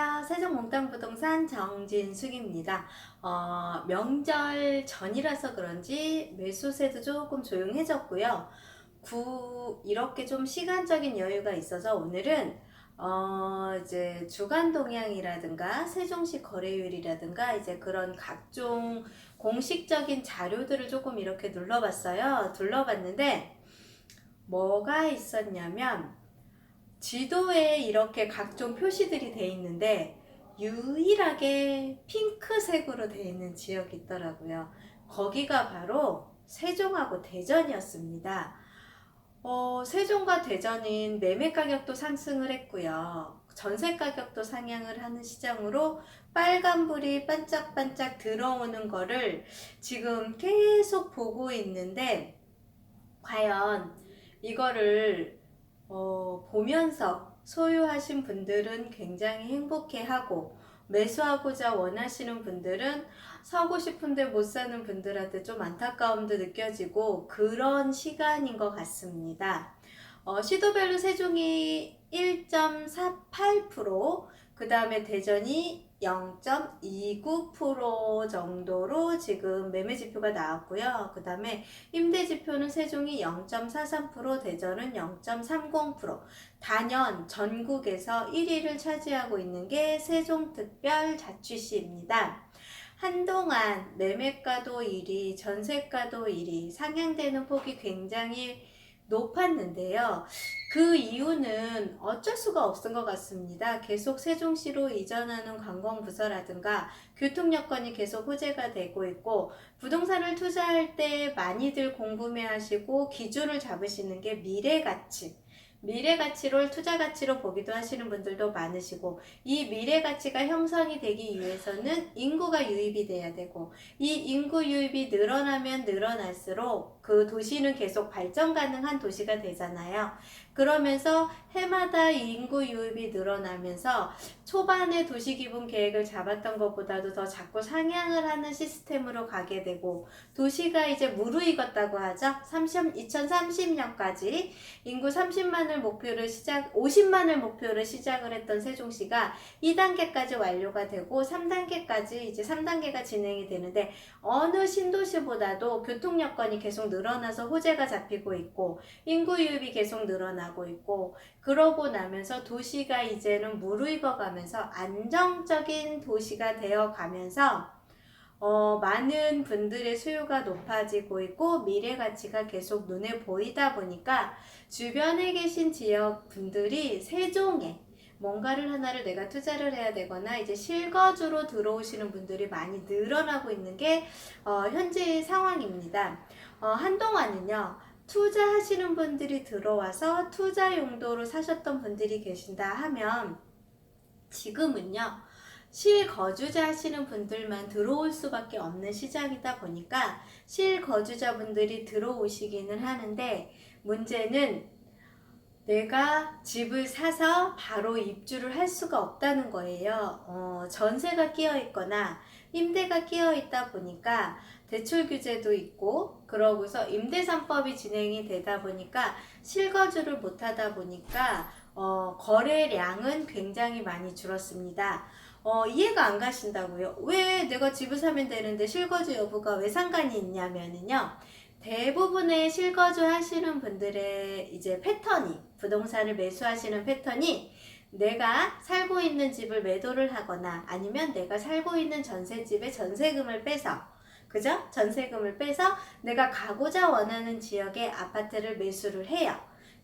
안녕하세요. 세종몽땅부동산 정진숙입니다. 어, 명절 전이라서 그런지 매수세도 조금 조용해졌고요. 구, 이렇게 좀 시간적인 여유가 있어서 오늘은 어, 이제 주간 동향이라든가 세종시 거래율이라든가 이제 그런 각종 공식적인 자료들을 조금 이렇게 눌러봤어요. 둘러봤는데 뭐가 있었냐면 지도에 이렇게 각종 표시들이 돼 있는데 유일하게 핑크색으로 돼 있는 지역이 있더라고요. 거기가 바로 세종하고 대전이었습니다. 어, 세종과 대전은 매매 가격도 상승을 했고요. 전세 가격도 상향을 하는 시장으로 빨간불이 반짝반짝 들어오는 거를 지금 계속 보고 있는데 과연 이거를 어, 보면서 소유하신 분들은 굉장히 행복해하고 매수하고자 원하시는 분들은 사고 싶은데 못 사는 분들한테 좀 안타까움도 느껴지고 그런 시간인 것 같습니다. 어, 시도별로 세종이 1.48%, 그 다음에 대전이 0.29% 정도로 지금 매매 지표가 나왔고요. 그 다음에 임대 지표는 세종이 0.43%, 대전은 0.30%. 단연 전국에서 1위를 차지하고 있는 게 세종특별자취시입니다. 한동안 매매가도 1위, 전세가도 1위, 상향되는 폭이 굉장히 높았는데요. 그 이유는 어쩔 수가 없은 것 같습니다. 계속 세종시로 이전하는 관공부서라든가 교통 여건이 계속 호재가 되고 있고 부동산을 투자할 때 많이들 궁금해 하시고 기준을 잡으시는 게 미래 가치. 미래 가치를 투자 가치로 보기도 하시는 분들도 많으시고 이 미래 가치가 형성이 되기 위해서는 인구가 유입이 돼야 되고 이 인구 유입이 늘어나면 늘어날수록 그 도시는 계속 발전 가능한 도시가 되잖아요. 그러면서 해마다 인구 유입이 늘어나면서 초반에 도시 기본 계획을 잡았던 것보다도 더 자꾸 상향을 하는 시스템으로 가게 되고 도시가 이제 무르익었다고 하죠. 30, 2030년까지 인구 30만을 목표를 시작, 50만을 목표를 시작을 했던 세종시가 2단계까지 완료가 되고 3단계까지 이제 3단계가 진행이 되는데 어느 신도시보다도 교통 여건이 계속 늘 어나서 호재가 잡히고 있고 인구 유입이 계속 늘어나고 있고 그러고 나면서 도시가 이제는 무르익어 가면서 안정적인 도시가 되어 가면서 어, 많은 분들의 수요가 높아지고 있고 미래 가치가 계속 눈에 보이다 보니까 주변에 계신 지역 분들이 세종에 뭔가를 하나를 내가 투자를 해야 되거나 이제 실거주로 들어오시는 분들이 많이 늘어나고 있는 게 어, 현재의 상황입니다. 어, 한동안은요. 투자하시는 분들이 들어와서 투자 용도로 사셨던 분들이 계신다 하면 지금은요. 실거주자 하시는 분들만 들어올 수밖에 없는 시장이다 보니까 실거주자 분들이 들어오시기는 하는데 문제는 내가 집을 사서 바로 입주를 할 수가 없다는 거예요. 어, 전세가 끼어 있거나 임대가 끼어 있다 보니까 대출 규제도 있고 그러고서 임대산법이 진행이 되다 보니까 실거주를 못 하다 보니까 어, 거래량은 굉장히 많이 줄었습니다. 어, 이해가 안 가신다고요? 왜 내가 집을 사면 되는데 실거주 여부가 왜 상관이 있냐면은요. 대부분의 실거주 하시는 분들의 이제 패턴이, 부동산을 매수하시는 패턴이 내가 살고 있는 집을 매도를 하거나 아니면 내가 살고 있는 전세집에 전세금을 빼서 그죠? 전세금을 빼서 내가 가고자 원하는 지역의 아파트를 매수를 해요.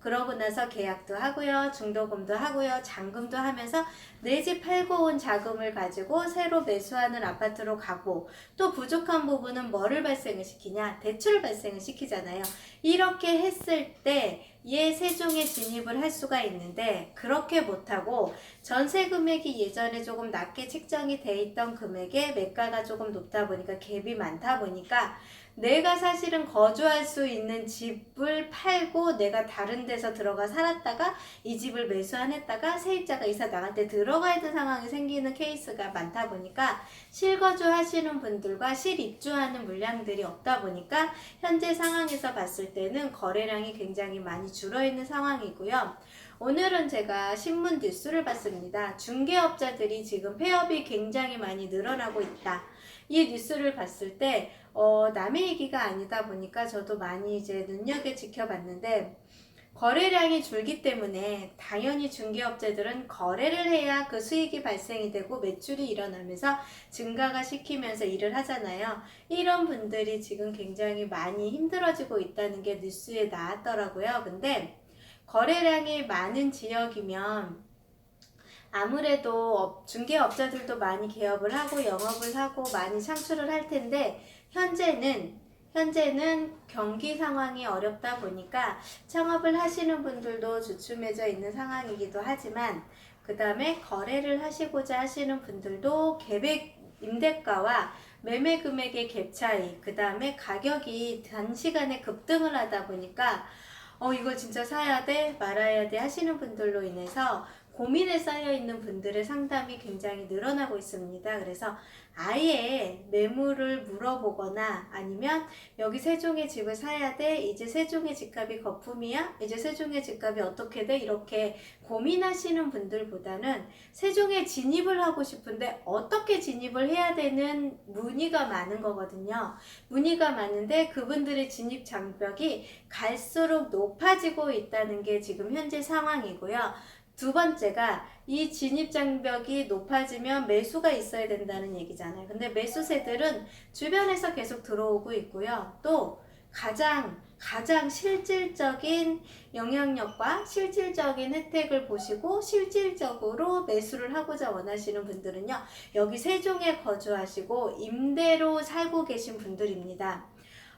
그러고 나서 계약도 하고요, 중도금도 하고요, 잔금도 하면서 내 집 팔고 온 자금을 가지고 새로 매수하는 아파트로 가고 또 부족한 부분은 뭐를 발생을 시키냐? 대출을 발생을 시키잖아요. 이렇게 했을 때 얘 세종에 진입을 할 수가 있는데 그렇게 못하고 전세 금액이 예전에 조금 낮게 책정이 돼 있던 금액에 매가가 조금 높다 보니까 갭이 많다 보니까 내가 사실은 거주할 수 있는 집을 팔고 내가 다른 데서 들어가 살았다가 이 집을 매수 안 했다가 세입자가 이사 나갈 때 들어가야 되는 상황이 생기는 케이스가 많다 보니까 실거주 하시는 분들과 실입주하는 물량들이 없다 보니까 현재 상황에서 봤을 때는 거래량이 굉장히 많이 줄어 있는 상황이고요. 오늘은 제가 신문 뉴스를 봤습니다. 중개업자들이 지금 폐업이 굉장히 많이 늘어나고 있다. 이 뉴스를 봤을 때 어, 남의 얘기가 아니다 보니까 저도 많이 이제 눈여겨 지켜봤는데 거래량이 줄기 때문에 당연히 중개업자들은 거래를 해야 그 수익이 발생이 되고 매출이 일어나면서 증가가 시키면서 일을 하잖아요. 이런 분들이 지금 굉장히 많이 힘들어지고 있다는 게 뉴스에 나왔더라고요. 근데 거래량이 많은 지역이면 아무래도 업- 중개업자들도 많이 개업을 하고 영업을 하고 많이 창출을 할 텐데 현재는 현재는 경기 상황이 어렵다 보니까 창업을 하시는 분들도 주춤해져 있는 상황이기도 하지만 그 다음에 거래를 하시고자 하시는 분들도 계획 임대가와 매매 금액의 갭 차이, 그 다음에 가격이 단시간에 급등을 하다 보니까 어, 이거 진짜 사야 돼, 말아야 돼? 하시는 분들로 인해서 고민에 쌓여 있는 분들의 상담이 굉장히 늘어나고 있습니다. 그래서 아예 매물을 물어보거나 아니면 여기 세종의 집을 사야 돼, 이제 세종의 집값이 거품이야, 이제 세종의 집값이 어떻게 돼, 이렇게 고민하시는 분들보다는 세종에 진입을 하고 싶은데 어떻게 진입을 해야 되는 문의가 많은 거거든요. 문의가 많은데 그분들의 진입 장벽이 갈수록 높아지고 있다는 게 지금 현재 상황이고요. 두 번째가 이 진입 장벽이 높아지면 매수가 있어야 된다는 얘기잖아요. 근데 매수세들은 주변에서 계속 들어오고 있고요. 또 가장 가장 실질적인 영향력과 실질적인 혜택을 보시고 실질적으로 매수를 하고자 원하시는 분들은요. 여기 세종에 거주하시고 임대로 살고 계신 분들입니다.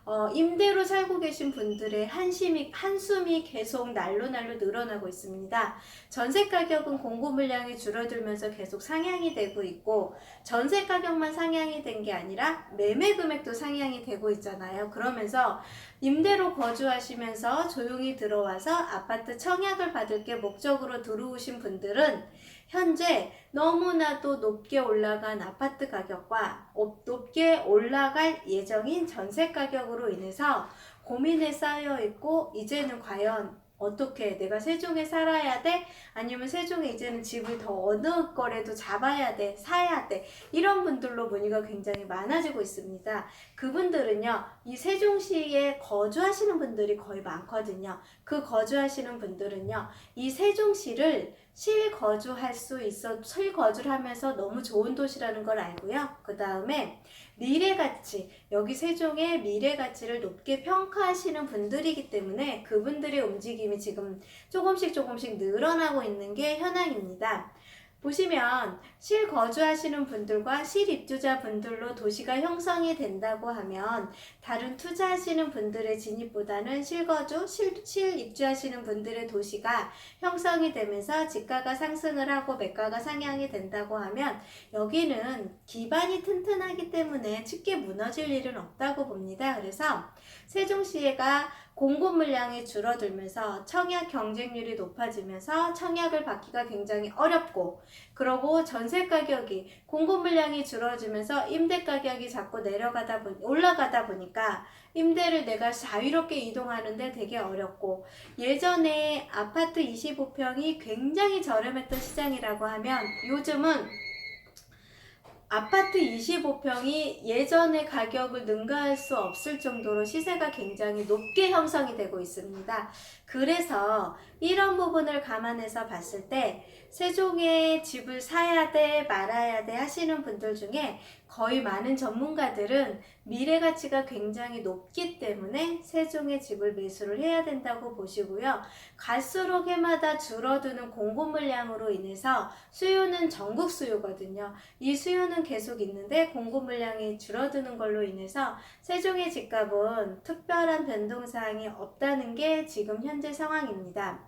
어, 임대로 살고 계신 분들의 한심이, 한숨이 계속 날로 날로 늘어나고 있습니다. 전세 가격은 공고 물량이 줄어들면서 계속 상향이 되고 있고, 전세 가격만 상향이 된 게 아니라 매매 금액도 상향이 되고 있잖아요. 그러면서 임대로 거주하시면서 조용히 들어와서 아파트 청약을 받을 게 목적으로 들어오신 분들은 현재 너무나도 높게 올라간 아파트 가격과 업- 높게 올라갈 예정인 전세 가격으로 인해서 고민에 쌓여 있고 이제는 과연 어떻게 내가 세종에 살아야 돼? 아니면 세종에 이제는 집을 더 어느 거래도 잡아야 돼? 사야 돼? 이런 분들로 문의가 굉장히 많아지고 있습니다. 그분들은요, 이 세종시에 거주하시는 분들이 거의 많거든요. 그 거주하시는 분들은요, 이 세종시를 실거주할 수 있어 실거주를 하면서 너무 좋은 도시라는 걸 알고요. 그 다음에 미래 가치 여기 세종의 미래 가치를 높게 평가하시는 분들이기 때문에 그분들의 움직임이 지금 조금씩 조금씩 늘어나고 있는 게 현황입니다. 보시면 실 거주하시는 분들과 실 입주자 분들로 도시가 형성이 된다고 하면 다른 투자하시는 분들의 진입보다는 실거주, 실, 실 입주하시는 분들의 도시가 형성이 되면서 지가가 상승을 하고 매가가 상향이 된다고 하면 여기는 기반이 튼튼하기 때문에 쉽게 무너질 일은 없다고 봅니다. 그래서 세종시가 공급 물량이 줄어들면서 청약 경쟁률이 높아지면서 청약을 받기가 굉장히 어렵고 그러고 전세 가격이 공급 물량이 줄어들면서 임대 가격이 자꾸 내려가다 보니 올라가다 보니까 임대를 내가 자유롭게 이동하는데 되게 어렵고 예전에 아파트 25평이 굉장히 저렴했던 시장이라고 하면 요즘은 아파트 25평이 예전의 가격을 능가할 수 없을 정도로 시세가 굉장히 높게 형성이 되고 있습니다. 그래서 이런 부분을 감안해서 봤을 때 세종에 집을 사야 돼, 말아야 돼 하시는 분들 중에 거의 많은 전문가들은 미래 가치가 굉장히 높기 때문에 세종에 집을 매수를 해야 된다고 보시고요. 갈수록 해마다 줄어드는 공급 물량으로 인해서 수요는 전국 수요거든요. 이 수요는 계속 있는데 공급 물량이 줄어드는 걸로 인해서 세종의 집값은 특별한 변동사항이 없다는 게 지금 현재 상황입니다.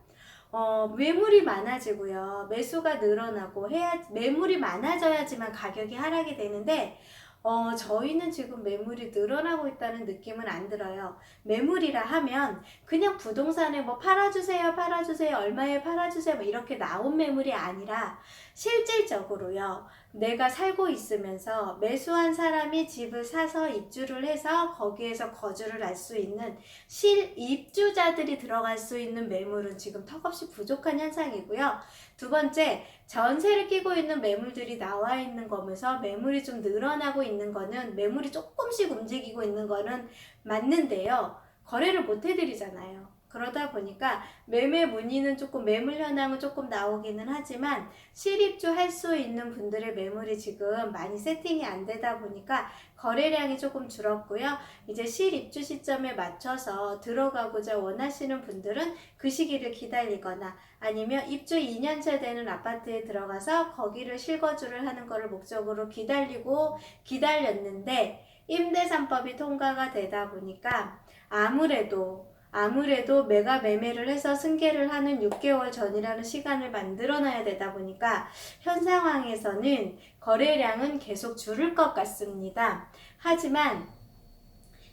어, 매물이 많아지고요. 매수가 늘어나고 해야 매물이 많아져야지만 가격이 하락이 되는데 어, 저희는 지금 매물이 늘어나고 있다는 느낌은 안 들어요. 매물이라 하면 그냥 부동산에 뭐 팔아주세요, 팔아주세요, 얼마에 팔아주세요, 뭐 이렇게 나온 매물이 아니라 실질적으로요. 내가 살고 있으면서 매수한 사람이 집을 사서 입주를 해서 거기에서 거주를 할 수 있는 실입주자들이 들어갈 수 있는 매물은 지금 턱없이 부족한 현상이고요. 두 번째, 전세를 끼고 있는 매물들이 나와 있는 거면서 매물이 좀 늘어나고 있는 거는 매물이 조금씩 움직이고 있는 거는 맞는데요. 거래를 못 해드리잖아요. 그러다 보니까 매매 문의는 조금 매물 현황은 조금 나오기는 하지만 실입주 할 수 있는 분들의 매물이 지금 많이 세팅이 안 되다 보니까 거래량이 조금 줄었고요. 이제 실입주 시점에 맞춰서 들어가고자 원하시는 분들은 그 시기를 기다리거나 아니면 입주 2년차 되는 아파트에 들어가서 거기를 실거주를 하는 것을 목적으로 기다리고 기다렸는데 임대산법이 통과가 되다 보니까 아무래도 아무래도 매가 매매를 해서 승계를 하는 6개월 전이라는 시간을 만들어 놔야 되다 보니까 현 상황에서는 거래량은 계속 줄을 것 같습니다. 하지만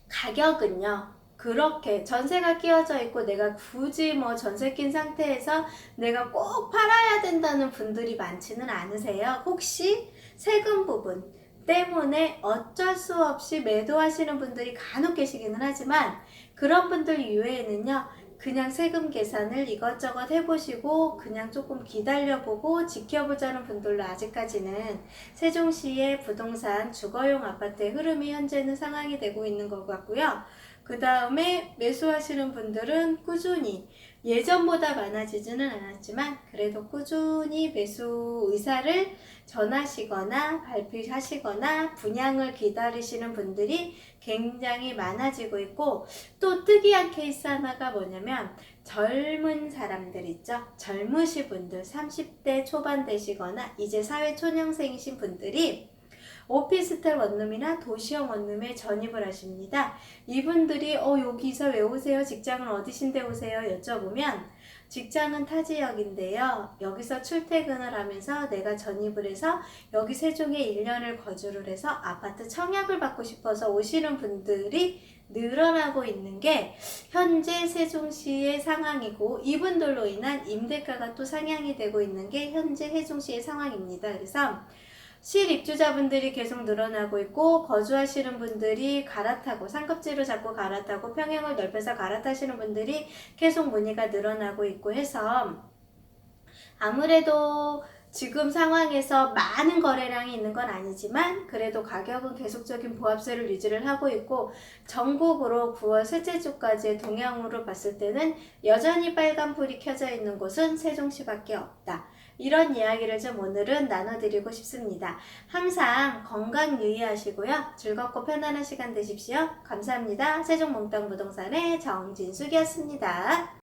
가격은요. 그렇게 전세가 끼워져 있고 내가 굳이 뭐 전세 낀 상태에서 내가 꼭 팔아야 된다는 분들이 많지는 않으세요. 혹시 세금 부분 때문에 어쩔 수 없이 매도하시는 분들이 간혹 계시기는 하지만 그런 분들 이외에는요. 그냥 세금 계산을 이것저것 해보시고 그냥 조금 기다려보고 지켜보자는 분들로 아직까지는 세종시의 부동산 주거용 아파트의 흐름이 현재는 상황이 되고 있는 것 같고요. 그 다음에 매수하시는 분들은 꾸준히 예전보다 많아지지는 않았지만 그래도 꾸준히 매수 의사를 전하시거나 발표하시거나 분양을 기다리시는 분들이 굉장히 많아지고 있고 또 특이한 케이스 하나가 뭐냐면 젊은 사람들 있죠. 젊으신 분들 30대 초반 되시거나 이제 사회 초년생이신 분들이 오피스텔 원룸이나 도시형 원룸에 전입을 하십니다. 이분들이 어 여기서 왜 오세요? 직장은 어디신데 오세요? 여쭤보면 직장은 타 지역인데요. 여기서 출퇴근을 하면서 내가 전입을 해서 여기 세종에 1년을 거주를 해서 아파트 청약을 받고 싶어서 오시는 분들이 늘어나고 있는 게 현재 세종시의 상황이고 이분들로 인한 임대가가 또 상향이 되고 있는 게 현재 세종시의 상황입니다. 그래서 실 입주자분들이 계속 늘어나고 있고 거주하시는 분들이 갈아타고 상급지로 자꾸 갈아타고 평형을 넓혀서 갈아타시는 분들이 계속 문의가 늘어나고 있고 해서 아무래도 지금 상황에서 많은 거래량이 있는 건 아니지만 그래도 가격은 계속적인 보합세를 유지를 하고 있고 전국으로 9월 셋째 주까지의 동향으로 봤을 때는 여전히 빨간불이 켜져 있는 곳은 세종시밖에 없다. 이런 이야기를 좀 오늘은 나눠드리고 싶습니다. 항상 건강 유의하시고요. 즐겁고 편안한 시간 되십시오. 감사합니다. 세종몽땅 부동산의 정진숙이었습니다.